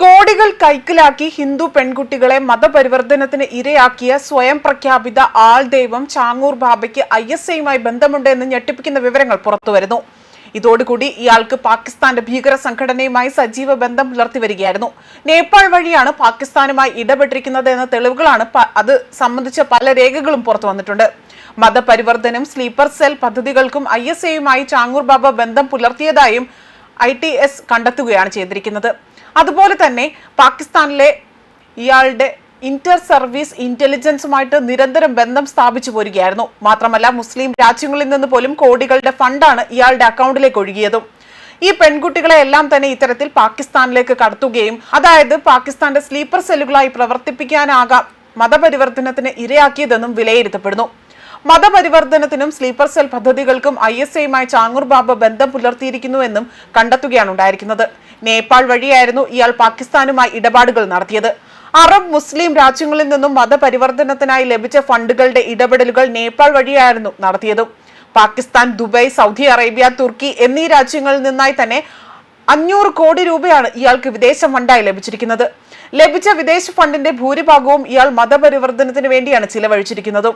കോടികൾ കൈക്കലാക്കി ഹിന്ദു പെൺകുട്ടികളെ മതപരിവർത്തനത്തിന് ഇരയാക്കിയ സ്വയം പ്രഖ്യാപിത ആൾ ദൈവം ചാങ്ങൂർ ബാബയ്ക്ക് ഐ എസ് ഐയുമായി ബന്ധമുണ്ട് എന്ന് ഞെട്ടിപ്പിക്കുന്ന വിവരങ്ങൾ പുറത്തുവരുന്നു. ഇതോടുകൂടി ഇയാൾക്ക് പാകിസ്ഥാന്റെ ഭീകര സംഘടനയുമായി സജീവ ബന്ധം പുലർത്തി വരികയായിരുന്നു. നേപ്പാൾ വഴിയാണ് പാകിസ്ഥാനുമായി ഇടപെട്ടിരിക്കുന്നത് എന്ന തെളിവുകളാണ് അത് സംബന്ധിച്ച പല രേഖകളും പുറത്തു വന്നിട്ടുണ്ട്. മതപരിവർത്തനം സ്ലീപ്പർ സെൽ പദ്ധതികൾക്കും ഐ എസ് എയുമായി ചാങ്ങൂർ ബാബ ബന്ധം പുലർത്തിയതായും ഐ ടി എസ് കണ്ടെത്തുകയാണ് ചെയ്തിരിക്കുന്നത്. അതുപോലെ തന്നെ പാകിസ്ഥാനിലെ ഇയാളുടെ ഇന്റർ സർവീസ് ഇന്റലിജൻസുമായിട്ട് നിരന്തരം ബന്ധം സ്ഥാപിച്ചു പോരുകയായിരുന്നു. മാത്രമല്ല മുസ്ലിം രാജ്യങ്ങളിൽ നിന്ന് പോലും കോടികളുടെ ഫണ്ടാണ് ഇയാളുടെ അക്കൗണ്ടിലേക്ക് ഒഴുകിയതും. ഈ പെൺകുട്ടികളെ എല്ലാം തന്നെ ഇത്തരത്തിൽ പാകിസ്ഥാനിലേക്ക് കടത്തുകയും അതായത് പാകിസ്ഥാന്റെ സ്ലീപ്പർ സെല്ലുകളായി പ്രവർത്തിപ്പിക്കാനാകാം മതപരിവർത്തനത്തിന് ഇരയാക്കിയതെന്നും വിലയിരുത്തപ്പെടുന്നു. മതപരിവർത്തനത്തിനും സ്ലീപ്പർ സെൽ പദ്ധതികൾക്കും ഐ എസ് ഐയുമായി ചാങ്ങൂർ ബാബ ബന്ധം പുലർത്തിയിരിക്കുന്നുവെന്നും കണ്ടെത്തുകയാണ് ഉണ്ടായിരിക്കുന്നത്. നേപ്പാൾ വഴിയായിരുന്നു ഇയാൾ പാകിസ്ഥാനുമായി ഇടപാടുകൾ നടത്തിയത്. അറബ് മുസ്ലിം രാജ്യങ്ങളിൽ നിന്നും മതപരിവർത്തനത്തിനായി ലഭിച്ച ഫണ്ടുകളുടെ ഇടപെടലുകൾ നേപ്പാൾ വഴിയായിരുന്നു നടത്തിയതും. പാകിസ്ഥാൻ ദുബായ് സൗദി അറേബ്യ തുർക്കി എന്നീ രാജ്യങ്ങളിൽ നിന്നായി തന്നെ അഞ്ഞൂറ് കോടി രൂപയാണ് ഇയാൾക്ക് വിദേശ ഫണ്ടായി ലഭിച്ചിരിക്കുന്നത്. ലഭിച്ച വിദേശ ഫണ്ടിന്റെ ഭൂരിഭാഗവും ഇയാൾ മതപരിവർത്തനത്തിന് വേണ്ടിയാണ് ചിലവഴിച്ചിരിക്കുന്നത്.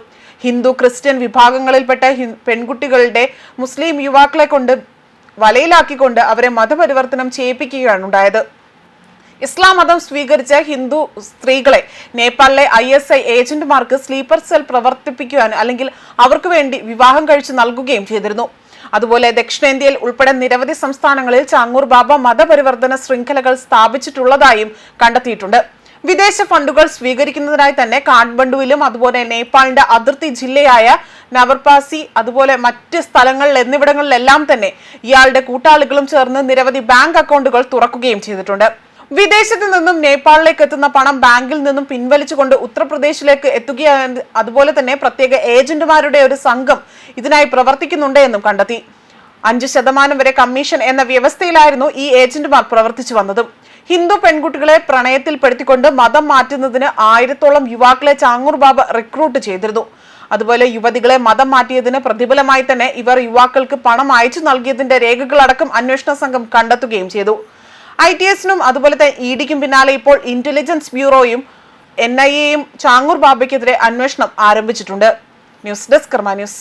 ഹിന്ദു ക്രിസ്ത്യൻ വിഭാഗങ്ങളിൽപ്പെട്ട പെൺകുട്ടികളുടെ മുസ്ലിം യുവാക്കളെ കൊണ്ട് വലയിലാക്കിക്കൊണ്ട് അവരെ മതപരിവർത്തനം ചെയ്യിപ്പിക്കുകയാണ് ഉണ്ടായത്. ഇസ്ലാം മതം സ്വീകരിച്ച ഹിന്ദു സ്ത്രീകളെ നേപ്പാളിലെ ഐ എസ് ഐ ഏജന്റുമാർക്ക് സ്ലീപ്പർ സെൽ പ്രവർത്തിപ്പിക്കുവാൻ അല്ലെങ്കിൽ അവർക്ക് വേണ്ടി വിവാഹം കഴിച്ചു നൽകുകയും ചെയ്തിരുന്നു. അതുപോലെ ദക്ഷിണേന്ത്യയിൽ ഉൾപ്പെടെ നിരവധി സംസ്ഥാനങ്ങളിൽ ചാങ്ങൂർ ബാബ മതപരിവർത്തന ശൃംഖലകൾ സ്ഥാപിച്ചിട്ടുള്ളതായും കണ്ടെത്തിയിട്ടുണ്ട്. വിദേശ ഫണ്ടുകൾ സ്വീകരിക്കുന്നതിനായി തന്നെ കാഠ്മണ്ഡുവിലും അതുപോലെ നേപ്പാളിന്റെ അതിർത്തി ജില്ലയായ നവർപാസി അതുപോലെ മറ്റ് സ്ഥലങ്ങളിൽ എന്നിവിടങ്ങളിലെല്ലാം തന്നെ ഇയാളുടെ കൂട്ടാളികളും ചേർന്ന് നിരവധി ബാങ്ക് അക്കൗണ്ടുകൾ തുറക്കുകയും ചെയ്തിട്ടുണ്ട്. വിദേശത്ത് നിന്നും നേപ്പാളിലേക്ക് എത്തുന്ന പണം ബാങ്കിൽ നിന്നും പിൻവലിച്ചുകൊണ്ട് ഉത്തർപ്രദേശിലേക്ക് എത്തുകയാണ്. അതുപോലെ തന്നെ പ്രത്യേക ഏജന്റുമാരുടെ ഒരു സംഘം ഇതിനായി പ്രവർത്തിക്കുന്നുണ്ട് എന്നും കണ്ടെത്തി. അഞ്ച് ശതമാനം വരെ കമ്മീഷൻ എന്ന വ്യവസ്ഥയിലായിരുന്നു ഈ ഏജന്റുമാർ പ്രവർത്തിച്ചു വന്നതും. ഹിന്ദു പെൺകുട്ടികളെ പ്രണയത്തിൽപ്പെടുത്തിക്കൊണ്ട് മതം മാറ്റുന്നതിന് ആയിരത്തോളം യുവാക്കളെ ചാങ്ങൂർ ബാബ റിക്രൂട്ട് ചെയ്തിരുന്നു. അതുപോലെ യുവതികളെ മതം മാറ്റിയതിന് പ്രതിഫലമായി തന്നെ ഇവർ യുവാക്കൾക്ക് പണം അയച്ചു നൽകിയതിന്റെ രേഖകളടക്കം അന്വേഷണ സംഘം കണ്ടെത്തുകയും ചെയ്തു. ഐ ടി എസിനും അതുപോലെ തന്നെ ഇ ഡിക്കും പിന്നാലെ ഇപ്പോൾ ഇന്റലിജൻസ് ബ്യൂറോയും എൻ ഐ എയും ചാങ്ങൂർ ബാബയ്ക്കെതിരെ അന്വേഷണം ആരംഭിച്ചിട്ടുണ്ട്. News desk Karma news.